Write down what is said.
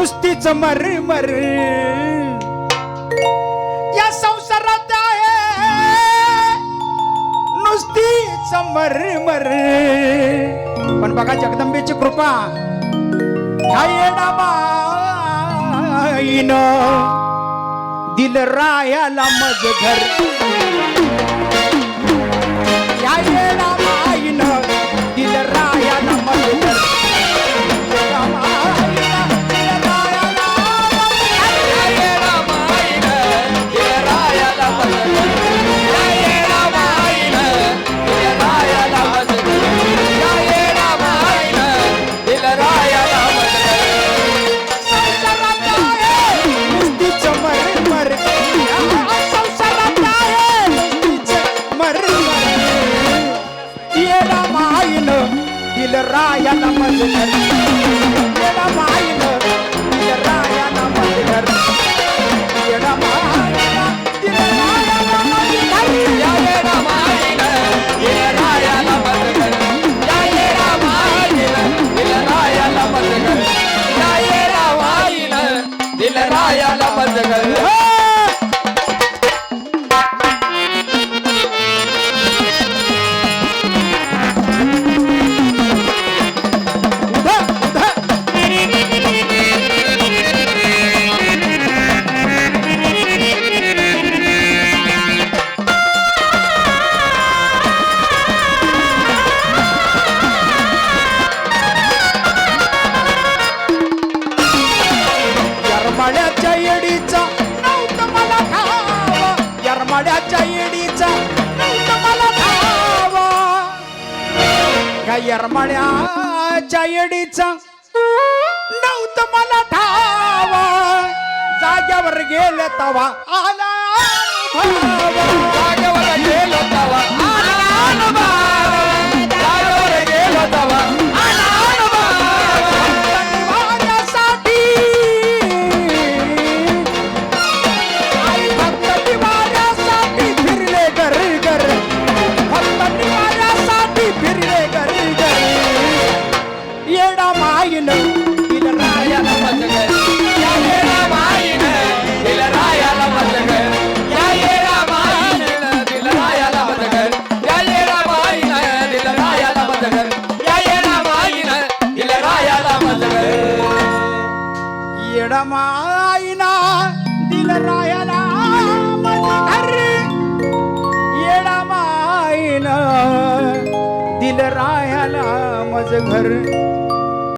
सृष्टीच मर मर. या संसारात आहे. नुसतीच मर मर. पण बघा जगदंबेची कृपा. दिल रायाला मज घर दिल रायाला मजगर येडा माईन दिल रायाला मजगर येडा माईन दिल यरमाड्याच्या येडीचा. नव्हतं मला ठावा यरमाड्याच्या येडीचा. नव्हतं मला ठावा ह्या यरमाड्याच्या येडीचा. नव्हतं मला ठावा जाग्यावर गेलं तवा. आला अनुभव. जागेवर येडमाईना दिल रायाला येडमाईना दिल रायाला मज घर